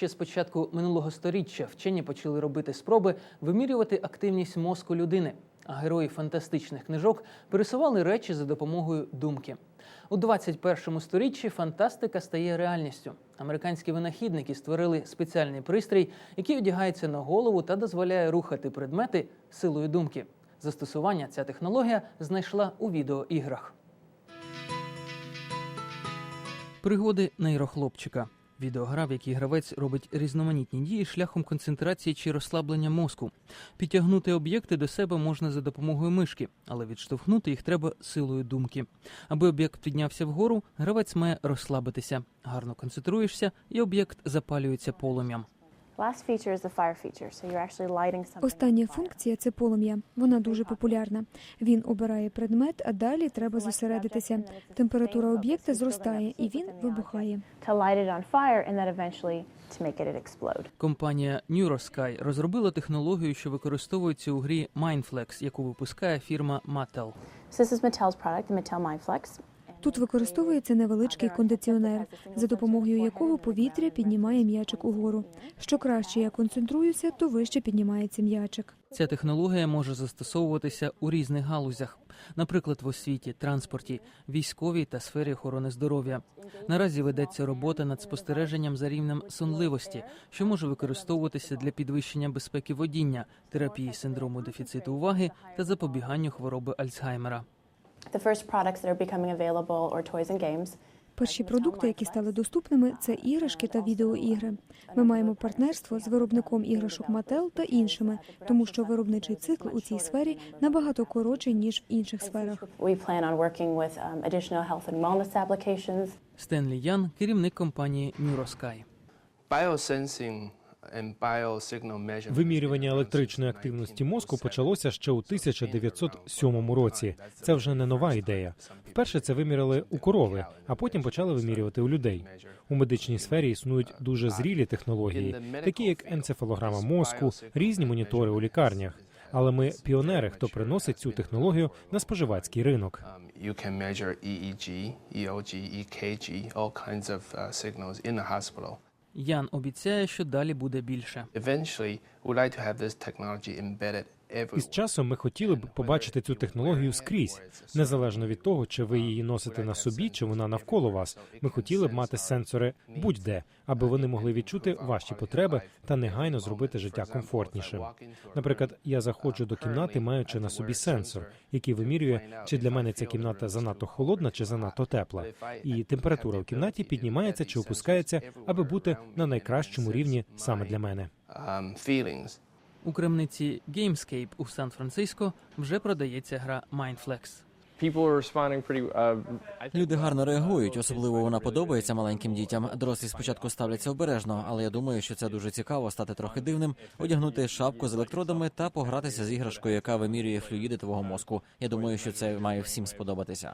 Ще з початку минулого сторіччя вчені почали робити спроби вимірювати активність мозку людини. А герої фантастичних книжок пересували речі за допомогою думки. У 21 сторіччі фантастика стає реальністю. Американські винахідники створили спеціальний пристрій, який одягається на голову та дозволяє рухати предмети силою думки. Застосування ця технологія знайшла у відеоіграх. Пригоди нейрохлопчика. Відеогра, в якій гравець робить різноманітні дії шляхом концентрації чи розслаблення мозку. Підтягнути об'єкти до себе можна за допомогою мишки, але відштовхнути їх треба силою думки. Аби об'єкт піднявся вгору, гравець має розслабитися. Гарно концентруєшся, і об'єкт запалюється полум'ям. Last feature is the fire feature, so you're actually lighting something. Остання функція це полум'я. Вона дуже популярна. Він обирає предмет, а далі треба зосередитися. Температура об'єкта зростає, і він вибухає. To light it on fire and then eventually to make it explode. Компанія NeuroSky розробила технологію, що використовується у грі Mindflex, яку випускає фірма Mattel. So this is Mattel's product, the Mattel MindFlex. Тут використовується невеличкий кондиціонер, за допомогою якого повітря піднімає м'ячик угору. Що краще я концентруюся, то вище піднімається м'ячик. Ця технологія може застосовуватися у різних галузях, наприклад, в освіті, транспорті, військовій та сфері охорони здоров'я. Наразі ведеться робота над спостереженням за рівнем сонливості, що може використовуватися для підвищення безпеки водіння, терапії синдрому дефіциту уваги та запобіганню хвороби Альцгеймера. The first products that are becoming available are toys and games. Перші продукти, які стали доступними, це іграшки та відеоігри. Ми маємо партнерство з виробником іграшок Mattel та іншими, тому що виробничий цикл у цій сфері набагато коротший ніж в інших сферах. We plan on working with um, additional health and wellness applications. Стенлі Ян, керівник компанії NeuroSky. Biosensing. Вимірювання електричної активності мозку почалося ще у 1907 році. Це вже не нова ідея. Вперше це виміряли у корови, а потім почали вимірювати у людей. У медичній сфері існують дуже зрілі технології, такі як енцефалограма мозку, різні монітори у лікарнях. Але ми піонери, хто приносить цю технологію на споживацький ринок. Um, EEG, EOG, EKG, all kinds of uh, signals in the hospital. Ян обіцяє, що далі буде більше. This technology embedded everywhere. І з часом ми хотіли б побачити цю технологію скрізь, незалежно від того, чи ви її носите на собі, чи вона навколо вас. Ми хотіли б мати сенсори будь-де, аби вони могли відчути ваші потреби та негайно зробити життя комфортнішим. Наприклад, я заходжу до кімнати, маючи на собі сенсор, який вимірює, чи для мене ця кімната занадто холодна чи занадто тепла. І температура в кімнаті піднімається чи опускається, аби бути на найкращому рівні саме для мене. У крамниці Gamescape у Сан-Франциско вже продається гра Mindflex. Uh, Люди гарно реагують, особливо вона подобається маленьким дітям. Дорослі спочатку ставляться обережно, але я думаю, що це дуже цікаво стати трохи дивним, одягнути шапку з електродами та погратися з іграшкою, яка вимірює флюїди твого мозку. Я думаю, що це має всім сподобатися.